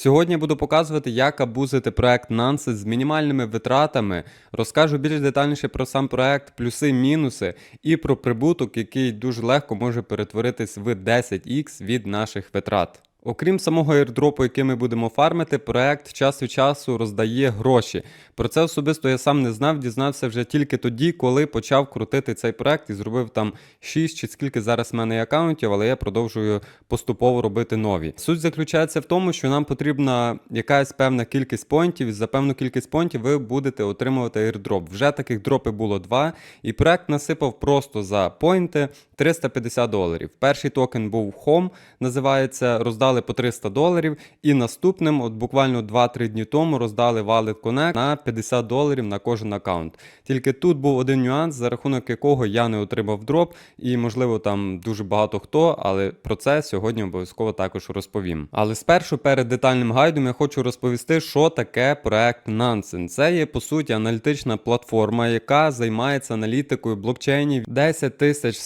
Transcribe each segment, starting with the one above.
Сьогодні буду показувати, як абузити проект Nancy з мінімальними витратами. Розкажу більш детальніше про сам проект, плюси, мінуси і про прибуток, який дуже легко може перетворитись в 10х від наших витрат. Окрім самого airdropу, який ми будемо фармити, проект час від часу роздає гроші. Про це особисто я сам не знав, дізнався вже тільки тоді, коли почав крутити цей проект і зробив там 6 чи скільки зараз в мене аккаунтів, але я продовжую поступово робити нові. Суть заключається в тому, що нам потрібна якась певна кількість поінтів, і за певну кількість поінтів ви будете отримувати airdrop. Вже таких дропи було два, і проект насипав просто за поінти 350 доларів. Перший токен був Home, називається, роздали по 300 доларів. І наступним, от буквально 2-3 дні тому, роздали Wallet Connect на 50 доларів на кожен аккаунт. Тільки тут був один нюанс, за рахунок якого я не отримав дроп, і можливо там дуже багато хто, але про це сьогодні обов'язково також розповім. Але спершу перед детальним гайдом я хочу розповісти, що таке проект Nansen. Це є по суті аналітична платформа, яка займається аналітикою блокчейнів 10 тисяч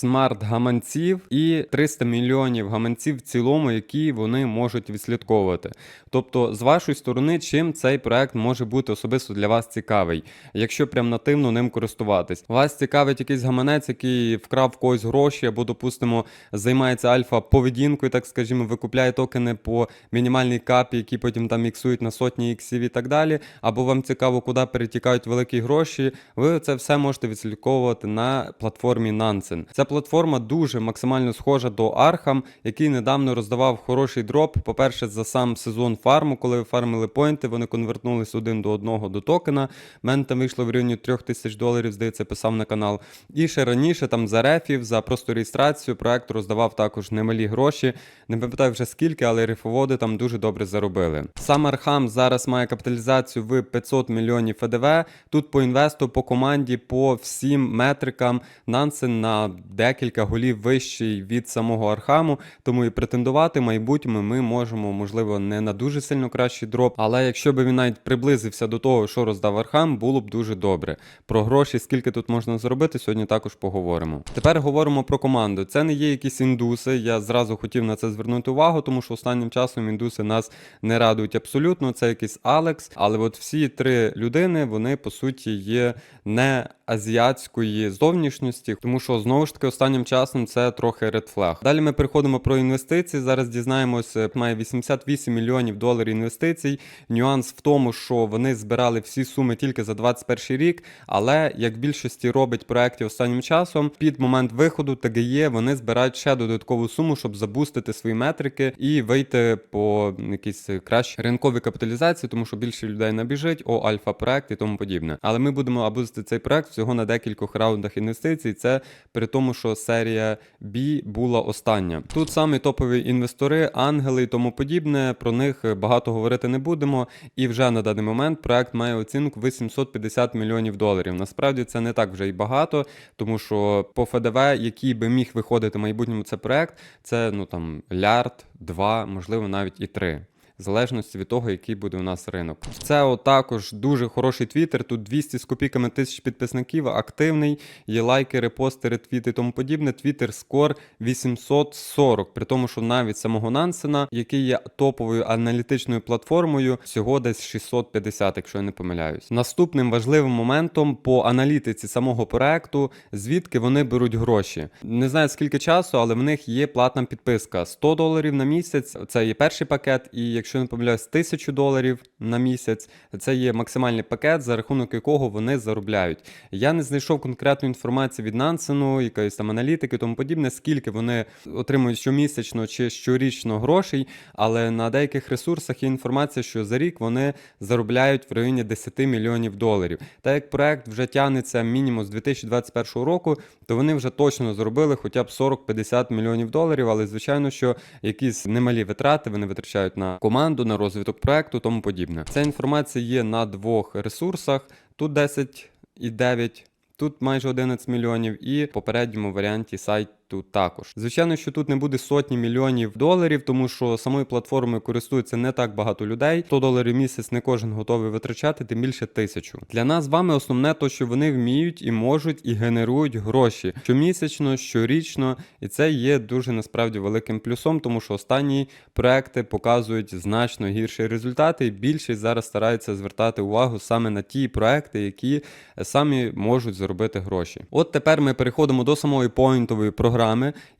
смарт-гаманців і 300 мільйонів гаманців в цілому, які вони можуть відслідковувати. Тобто, з вашої сторони, чим цей проект може бути особисто для вас цікавий, якщо прям нативно ним користуватись. Вас цікавить якийсь гаманець, який вкрав когось гроші, або, допустимо, займається альфа поведінкою, так скажімо, викупляє токени по мінімальній капі, які потім там міксують на сотні іксів і так далі. Або вам цікаво, куди перетікають великі гроші. Ви це все можете відслідковувати на платформі Nansen. Ця платформа дуже максимально схожа до Arkham, який недавно роздавав хороший дроп. По-перше, за сам сезон фарму, коли ви фармили поінти, вони конвертнулись один до одного до токена. У мене там вийшло в рівні 3000 доларів, здається, писав на канал. І ще раніше, там за рефів, за просто реєстрацію, проект роздавав також немалі гроші. Не пам'ятаю вже скільки, але рифоводи там дуже добре заробили. Сам Архам зараз має капіталізацію в 500 мільйонів ФДВ. Тут по інвесту, по команді, по всім метрикам Нансен на декілька голів вищий від самого Архаму, тому і претендувати майбутньому ми можемо, можливо, не на дуже сильно кращий дроп, але якщо б він навіть приблизився до того, що роздав Архам, було б дуже добре. Про гроші, скільки тут можна зробити, сьогодні також поговоримо. Тепер говоримо про команду. Це не є якісь індуси. Я зразу хотів на це звернути увагу, тому що останнім часом індуси нас не радують абсолютно. Це якийсь Алекс, але от всі три людини, вони по суті є не азіатської зовнішності, тому що знову ж таки останнім часом це трохи flag. Далі ми переходимо про інвестиції. Зараз дізнаємося, має 88 мільйонів доларів інвестицій. Нюанс в тому, що вони збирали всі суми тільки за 21 рік, але як більшості робить проєктів останнім часом, під момент виходу ТГЄ вони збирають ще додаткову суму, щоб забустити свої метрики і вийти по якійсь кращій ринковій капіталізації, тому що більше людей набіжить, о альфа проект і тому подібне. Але ми будемо абузити цей проект всього на декількох раундах інвестицій. Це при тому, що серія B була остання. Тут самі топові інвестори, ангели і тому подібне. Про них багато говорити не будемо. І вже на даний момент проект має оцінку 850 мільйонів доларів. Насправді це не так вже й багато, тому що по ФДВ, який би міг виходити в майбутньому це проект, це ну там лярд, два, можливо, навіть і три залежності від того, який буде у нас ринок. Це також дуже хороший твіттер. Тут 200 з копійками тисяч підписників, активний, є лайки, репости, ретвіти тому подібне. Твіттер скор 840. При тому, що навіть самого Нансена, який є топовою аналітичною платформою, всього десь 650, якщо я не помиляюсь. Наступним важливим моментом по аналітиці самого проекту, звідки вони беруть гроші. Не знаю скільки часу, але в них є платна підписка 100 доларів на місяць. Це є перший пакет, і якщо не помиляюсь, 1000 доларів на місяць. Це є максимальний пакет, за рахунок якого вони заробляють. Я не знайшов конкретну інформацію від Нансену, якоїсь там аналітики, тому подібне, скільки вони отримують щомісячно чи щорічно грошей, але на деяких ресурсах є інформація, що за рік вони заробляють в районі 10 мільйонів доларів. Так як проект вже тягнеться мінімум з 2021 року, то вони вже точно зробили хоча б 40-50 мільйонів доларів, але звичайно, що якісь немалі витрати вони витрачають на команду, на розвиток проекту, тому подібне. Ця інформація є на двох ресурсах. Тут 10,9, тут майже 11 мільйонів, і в попередньому варіанті сайт тут також. Звичайно, що тут не буде сотні мільйонів доларів, тому що самою платформою користується не так багато людей. 100 доларів місяць не кожен готовий витрачати, тим більше тисячу. Для нас з вами основне то, що вони вміють і можуть і генерують гроші щомісячно, щорічно, і це є дуже насправді великим плюсом, тому що останні проекти показують значно гірші результати, і більшість зараз стараються звертати увагу саме на ті проекти, які самі можуть заробити гроші. От тепер ми переходимо до самої поінтової програми,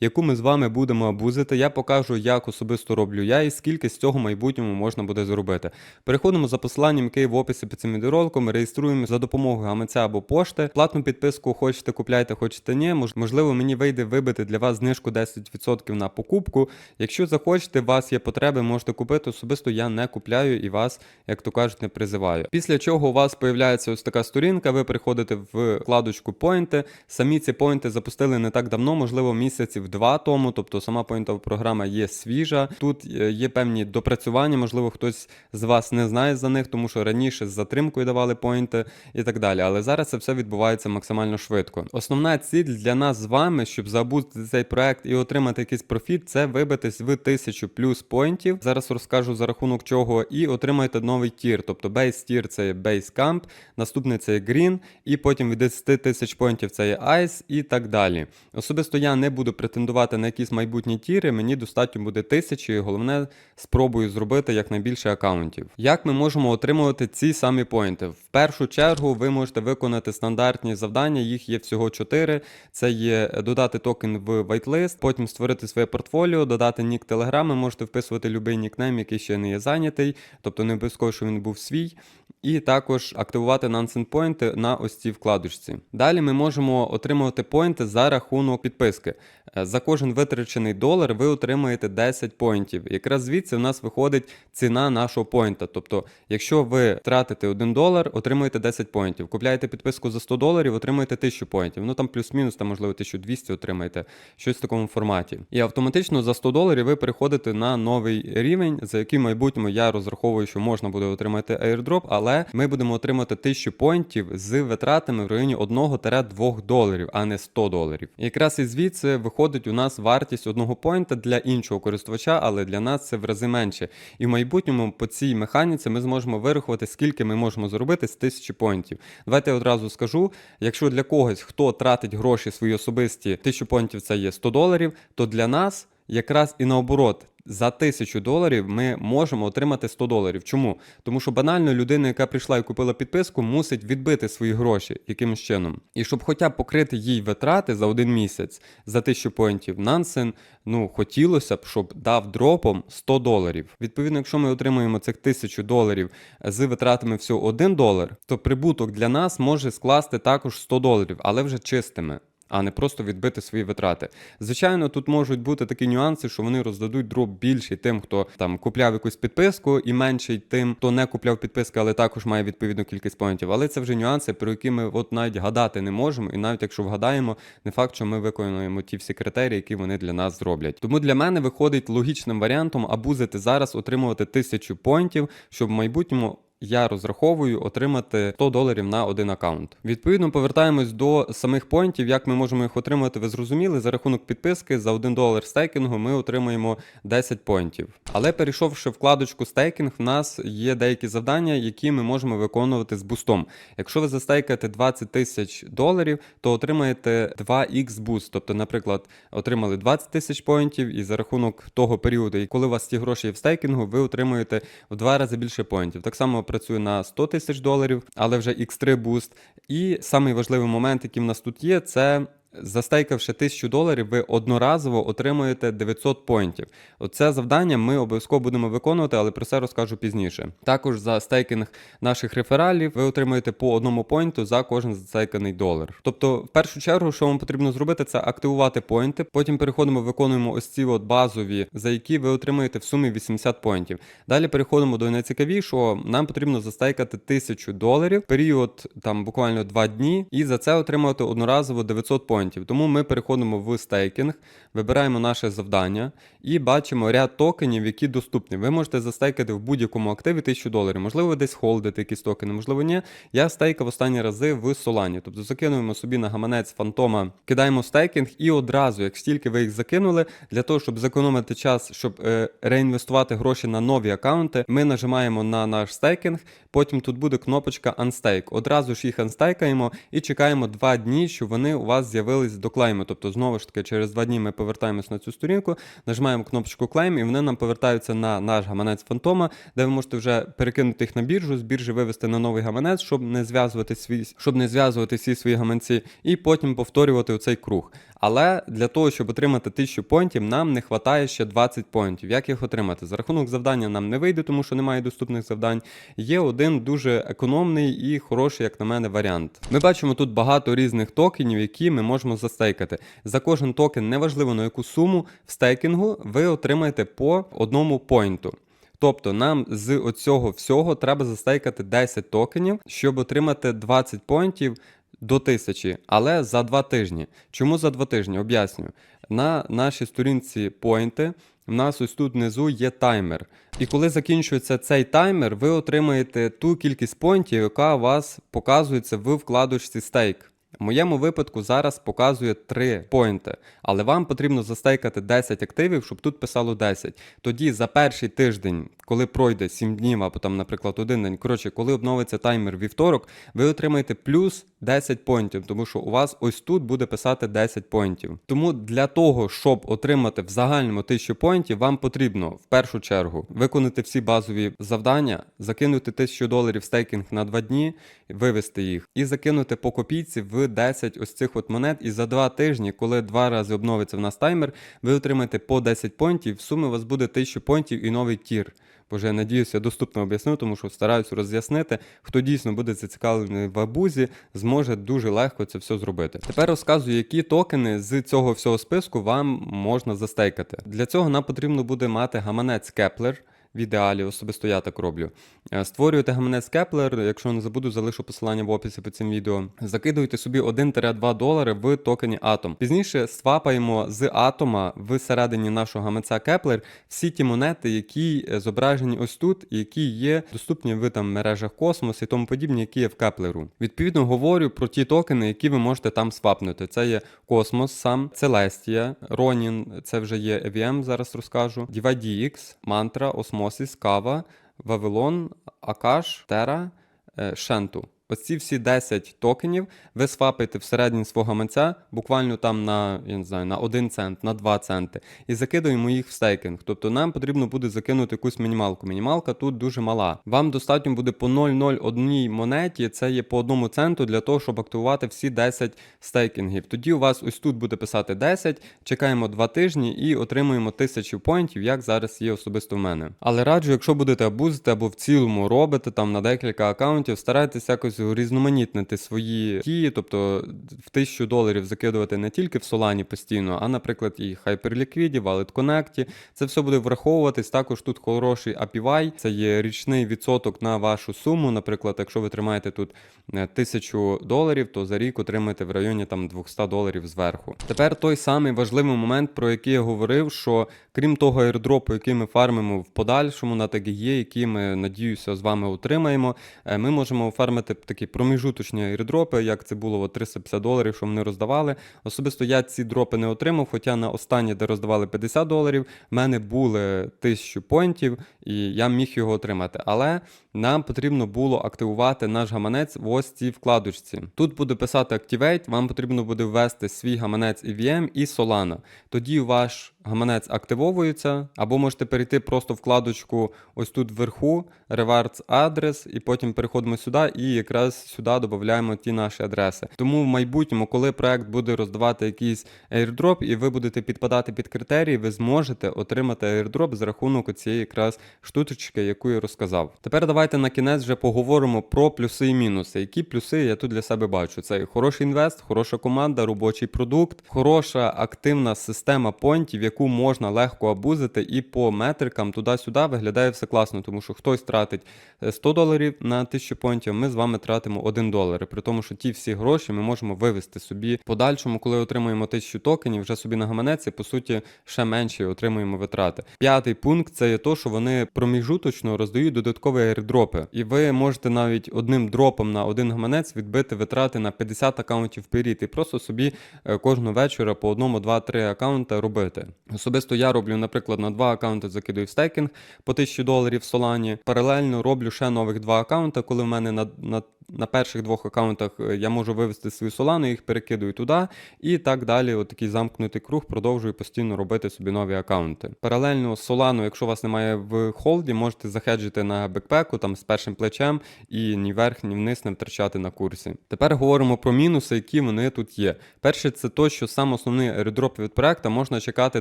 яку ми з вами будемо абузити. Я покажу, як особисто роблю я і скільки з цього майбутньому можна буде зробити. Переходимо за посиланням, яке є в описі під цим відеороликом, реєструємо за допомогою гаманця або пошти. Платну підписку хочете купляйте, хочете ні. Можливо, мені вийде вибити для вас знижку 10% на покупку. Якщо захочете, у вас є потреби, можете купити. Особисто я не купляю і вас, як то кажуть, не призиваю. Після чого у вас появляється ось така сторінка. Ви приходите в вкладочку поінти. Самі ці поінти запустили не так давно, можливо, місяців два тому. Тобто сама поінтова програма є свіжа. Тут е, є певні допрацювання. Можливо, хтось з вас не знає за них, тому що раніше з затримкою давали поінти і так далі. Але зараз це все відбувається максимально швидко. Основна ціль для нас з вами, щоб забути цей проект і отримати якийсь профіт, це вибитись в 1000 плюс поінтів. Зараз розкажу за рахунок чого, і отримаєте новий тір. Тобто бейс тір це є Base Camp, наступний це є Green, і потім від 10 тисяч поінтів це є Ice і так далі. Особисто я не буду претендувати на якісь майбутні тіри, мені достатньо буде тисячі, і головне спробую зробити якнайбільше акаунтів. Як ми можемо отримувати ці самі поінти? В першу чергу ви можете виконати стандартні завдання, їх є всього 4. Це є додати токен в whitelist, потім створити своє портфоліо, додати нік телеграми, можете вписувати будь-який нікнейм, який ще не є зайнятий, тобто не обов'язково, що він був свій. І також активувати Nansen поінти на ось цій вкладочці. Далі ми можемо отримувати поінти за рахунок підписки. За кожен витрачений долар ви отримаєте 10 поінтів. Якраз звідси в нас виходить ціна нашого поінта. Тобто, якщо ви тратите 1 долар, отримуєте 10 поінтів. Купляєте підписку за 100 доларів, отримуєте 1000 поінтів. Ну там плюс-мінус, там можливо 1200 отримаєте, щось в такому форматі. І автоматично за 100 доларів ви переходите на новий рівень, за який майбутньому я розраховую, що можна буде отримати airdrop, але ми будемо отримати 1000 поінтів з витратами в районі 1-2 доларів, а не 100 доларів. І якраз і звідси виходить у нас вартість одного поінта для іншого користувача, але для нас це в рази менше. І в майбутньому по цій механіці ми зможемо вирахувати, скільки ми можемо зробити з тисячі поінтів. Давайте я одразу скажу: якщо для когось, хто тратить гроші свої особисті, тисячу поінтів це є 100 доларів, то для нас якраз і наоборот. За тисячу доларів ми можемо отримати 100 доларів. Чому? Тому що банально людина, яка прийшла і купила підписку, мусить відбити свої гроші якимось чином. І щоб хоча б покрити їй витрати за один місяць за 1000 поінтів, Нансен, ну хотілося б, щоб дав дропом 100 доларів. Відповідно, якщо ми отримуємо цих 1000 доларів з витратами всього 1 долар, то прибуток для нас може скласти також 100 доларів, але вже чистими а не просто відбити свої витрати. Звичайно, тут можуть бути такі нюанси, що вони роздадуть дроп більший тим, хто там купляв якусь підписку, і менший тим, хто не купляв підписки, але також має відповідну кількість поінтів. Але це вже нюанси, про які ми от навіть гадати не можемо. І навіть якщо вгадаємо, не факт, що ми виконуємо ті всі критерії, які вони для нас зроблять. Тому для мене виходить логічним варіантом абузити зараз, отримувати тисячу поінтів, щоб в майбутньому я розраховую отримати 100 доларів на один аккаунт. Відповідно, повертаємось до самих поінтів. Як ми можемо їх отримати, ви зрозуміли. За рахунок підписки за 1 долар стейкінгу ми отримаємо 10 поінтів. Але перейшовши вкладочку стейкінг, в нас є деякі завдання, які ми можемо виконувати з бустом. Якщо ви застейкаєте 20 тисяч доларів, то отримаєте 2х буст. Тобто, наприклад, отримали 20 тисяч поінтів, і за рахунок того періоду, коли у вас ці гроші є в стейкінгу, ви отримуєте в два рази більше поінтів. Так само працює на 100 тисяч доларів, але вже X3 буст. І самий важливий момент, який в нас тут є, це. Застейкавши 1000 доларів, ви одноразово отримуєте 900 поінтів. Оце завдання ми обов'язково будемо виконувати, але про це розкажу пізніше. Також за стейкінг наших рефералів ви отримуєте по одному поінту за кожен застейканий долар. Тобто, в першу чергу, що вам потрібно зробити, це активувати поінти. Потім переходимо, виконуємо ось ці от базові, за які ви отримуєте в сумі 80 поінтів. Далі переходимо до найцікавішого. Нам потрібно застейкати 1000 доларів, період там буквально 2 дні, і за це отримувати одноразово 900 поінтів. Поінтів. Тому ми переходимо в стейкінг, вибираємо наше завдання і бачимо ряд токенів, які доступні. Ви можете застейкати в будь-якому активі 1000 доларів. Можливо, ви десь холдите якісь токени, можливо, ні. Я стейкав останні рази в Solana. Тобто закинуємо собі на гаманець фантома, кидаємо стейкінг і одразу, як тільки ви їх закинули, для того, щоб зекономити час, щоб е, реінвестувати гроші на нові аккаунти, ми нажимаємо на наш стейкінг. Потім тут буде кнопочка Unstake. Одразу ж їх анстейкаємо і чекаємо 2 дні, щоб вони у вас з'явились до клейму. Тобто, знову ж таки, через 2 дні ми повертаємось на цю сторінку, нажимаємо кнопочку Claim, і вони нам повертаються на наш гаманець фантома, де ви можете вже перекинути їх на біржу, з біржі вивести на новий гаманець, щоб не зв'язувати свій, щоб не зв'язувати всі свої гаманці, і потім повторювати цей круг. Але для того, щоб отримати 1000 поінтів, нам не вистачає ще 20 поінтів. Як їх отримати? За рахунок завдання нам не вийде, тому що немає доступних завдань. Є один дуже економний і хороший, як на мене, варіант. Ми бачимо тут багато різних токенів, які ми можемо застейкати. За кожен токен, неважливо на яку суму в стейкінгу, ви отримаєте по одному поінту. Тобто нам з оцього всього треба застейкати 10 токенів, щоб отримати 20 поінтів до 1000, але за 2 тижні. Чому за 2 тижні? Об'яснюю. На нашій сторінці поінти в нас ось тут внизу є таймер. І коли закінчується цей таймер, ви отримаєте ту кількість поінтів, яка у вас показується в вкладочці стейк. В моєму випадку зараз показує 3 поінти, але вам потрібно застейкати 10 активів, щоб тут писало 10. Тоді за перший тиждень, коли пройде 7 днів, або там, наприклад, один день, коротше, коли обновиться таймер вівторок, ви отримаєте плюс 10 поінтів, тому що у вас ось тут буде писати 10 поінтів. Тому для того, щоб отримати в загальному 1000 поінтів, вам потрібно в першу чергу виконати всі базові завдання, закинути 1000 доларів стейкінг на 2 дні, вивести їх і закинути по копійці в 10 ось цих от монет. І за 2 тижні, коли два рази обновиться в нас таймер, ви отримаєте по 10 поінтів. В сумі у вас буде 1000 поінтів і новий тір. Боже, я надіюся, я доступно об'яснив, тому що стараюся роз'яснити. Хто дійсно буде зацікавлений в абузі, зможе дуже легко це все зробити. Тепер розказую, які токени з цього всього списку вам можна застейкати. Для цього нам потрібно буде мати гаманець Kepler. В ідеалі особисто я так роблю. Е, Створюєте гаманець Kepler, якщо не забуду, залишу посилання в описі під цим відео. Закидуєте собі 1-2 долари в токені Atom. Пізніше свапаємо з атома всередині нашого гаманця Kepler всі ті монети, які е, зображені ось тут, які є доступні в там мережах Космос і тому подібні, які є в Кеплеру. Відповідно, говорю про ті токени, які ви можете там свапнути. Це є Космос сам, Celestia, Ronin, це вже є EVM, зараз розкажу, DiviDX, Mantra, Osmosis, Кава, Вавилон, Акаш, Тера, е, Шенту. Ось ці всі 10 токенів ви свапаєте всередині свого гаманця, буквально там на я не знаю, на 1 цент, на 2 центи, і закидуємо їх в стейкінг. Тобто нам потрібно буде закинути якусь мінімалку. Мінімалка тут дуже мала. Вам достатньо буде по 0,01 монеті, це є по 1 центу для того, щоб активувати всі 10 стейкінгів. Тоді у вас ось тут буде писати 10, чекаємо 2 тижні і отримуємо 1000 поінтів, як зараз є особисто в мене. Але раджу, якщо будете абузити або в цілому робите там на декілька аккаунтів, старайтесь якось урізноманітнити свої дії, тобто в 1000 доларів закидувати не тільки в Solana постійно, а, наприклад, і Hyperliquid, Wallet Connect. Це все буде враховуватись. Також тут хороший APY, це є річний відсоток на вашу суму. Наприклад, якщо ви тримаєте тут е, 1000 доларів, то за рік отримаєте в районі там 200 доларів зверху. Тепер той самий важливий момент, про який я говорив, що крім того airdropу, який ми фармимо в подальшому на є, які ми надіюся з вами отримаємо, е, ми можемо фармити такі проміжуточні airdropи, як це було от 350 доларів, що вони роздавали. Особисто я ці дропи не отримав, хоча на останнє, де роздавали 50 доларів, в мене були 1000 поінтів, і я міг його отримати. Але нам потрібно було активувати наш гаманець в ось цій вкладочці. Тут буде писати Activate, вам потрібно буде ввести свій гаманець EVM і Solana. Тоді ваш гаманець активовується, або можете перейти просто вкладочку ось тут вверху, Rewards адрес, і потім переходимо сюди і якраз сюди додаємо ті наші адреси. Тому в майбутньому, коли проект буде роздавати якийсь airdrop, і ви будете підпадати під критерії, ви зможете отримати airdrop за рахунок цієї якраз штучечки, яку я розказав. Тепер давайте на кінець вже поговоримо про плюси і мінуси. Які плюси я тут для себе бачу? Це хороший інвест, хороша команда, робочий продукт, хороша активна система понтів, яку можна легко абузити, і по метрикам туди-сюди виглядає все класно, тому що хтось тратить е, 100 доларів на 1000 понтів, ми з вами тратимо 1 долар. При тому, що ті всі гроші ми можемо вивести собі подальшому, коли отримуємо 1000 токенів, вже собі на гаманеці, по суті, ще менше отримуємо витрати. П'ятий пункт це є то, що вони проміжуточно роздають додаткові аірдропи, І ви можете навіть одним дропом на один гаманець відбити витрати на 50 акаунтів період і просто собі е, кожного вечора по одному, два, три акаунта робити. Особисто я роблю, наприклад, на два акаунти закидую в стейкінг по 1000 доларів в Солані. Паралельно роблю ще нових два акаунти, коли в мене на, на, на перших двох акаунтах е, я можу вивести свою Solana, їх перекидую туди, і так далі. Отакий замкнутий круг продовжую постійно робити собі нові акаунти. Паралельно Solana, якщо у вас немає в холді, можете захеджити на бекпеку там з першим плечем і ні вверх, ні вниз не втрачати на курсі. Тепер говоримо про мінуси, які вони тут є. Перше, це то, що сам основний airdrop від проекту можна чекати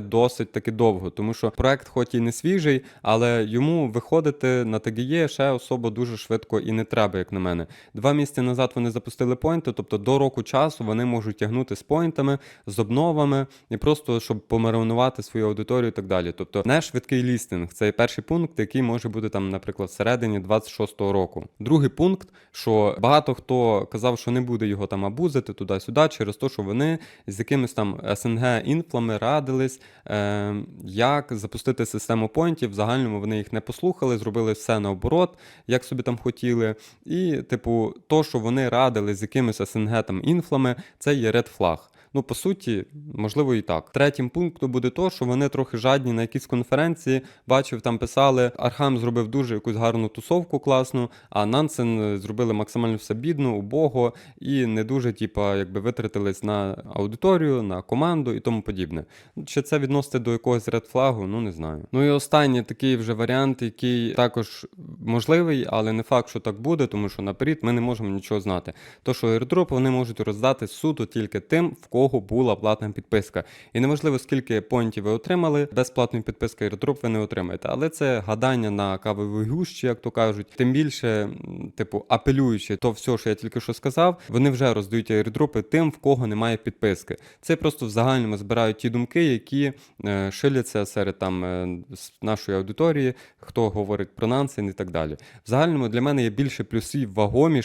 досить таки довго, тому що проект, хоч і не свіжий, але йому виходити на TGE ще особо дуже швидко і не треба, як на мене. Два місяці назад вони запустили поінти, тобто до року часу вони можуть тягнути з поінтами, з обновами і просто щоб помаринувати свою аудиторію і так далі. Тобто не швидкий лістинг. Це перший пункт, який може бути там, наприклад, всередині 26-го року. Другий пункт, що багато хто казав, що не буде його там абузити туди-сюди, через те, що вони з якимись там СНГ інфлами радились, е, як запустити систему поінтів. В загальному вони їх не послухали, зробили все наоборот, як собі там хотіли. І, типу, то, що вони радили з якимись СНГ там інфлами, це є ред флаг. Ну, по суті, можливо, і так. Третім пунктом буде то, що вони трохи жадні на якісь конференції. Бачив, там писали, Архам зробив дуже якусь гарну тусовку класну, а Нансен зробили максимально все бідно, убого і не дуже, типа, якби витратились на аудиторію, на команду і тому подібне. Чи це відносити до якогось редфлагу? Ну не знаю. Ну і останній такий вже варіант, який також можливий, але не факт, що так буде, тому що наперед ми не можемо нічого знати. То, що airdrop вони можуть роздати суто тільки тим, в кого була платна підписка. І неважливо, скільки поінтів ви отримали, безплатної підписки airdrop ви не отримаєте. Але це гадання на кавовій гущі, як то кажуть. Тим більше, типу, апелюючи то все, що я тільки що сказав, вони вже роздають airdropи тим, в кого немає підписки. Це просто в загальному збирають ті думки, які е, шиляться серед там е, нашої аудиторії, хто говорить про нансен і так далі. В загальному для мене є більше плюсів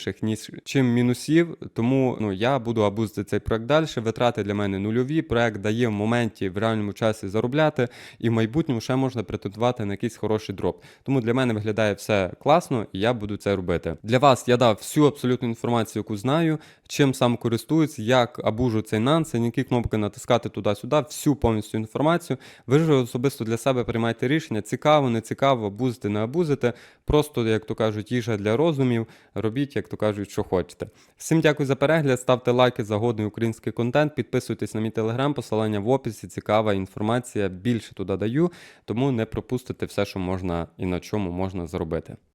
вагоміших, ніж чим мінусів. Тому ну я буду абузити цей проект далі. Витрати для мене нульові. Проект дає в моменті в реальному часі заробляти, і в майбутньому ще можна претендувати на якийсь хороший дроп. Тому для мене виглядає все класно, і я буду це робити. Для вас я дав всю абсолютну інформацію, яку знаю, чим сам користуюсь, як абужу цей нансен, які кнопки натискати туди-сюди, всю повністю інформацію. Ви ж особисто для себе приймайте рішення, цікаво, не цікаво, абузити, не абузити. Просто, як то кажуть, їжа для розумів. Робіть, як то кажуть, що хочете. Всім дякую за перегляд, ставте лайки за годний український контент, підписуйтесь на мій телеграм, посилання в описі, цікава інформація. Більше туди даю, тому не пропустите все, що можна і на чому можна зробити.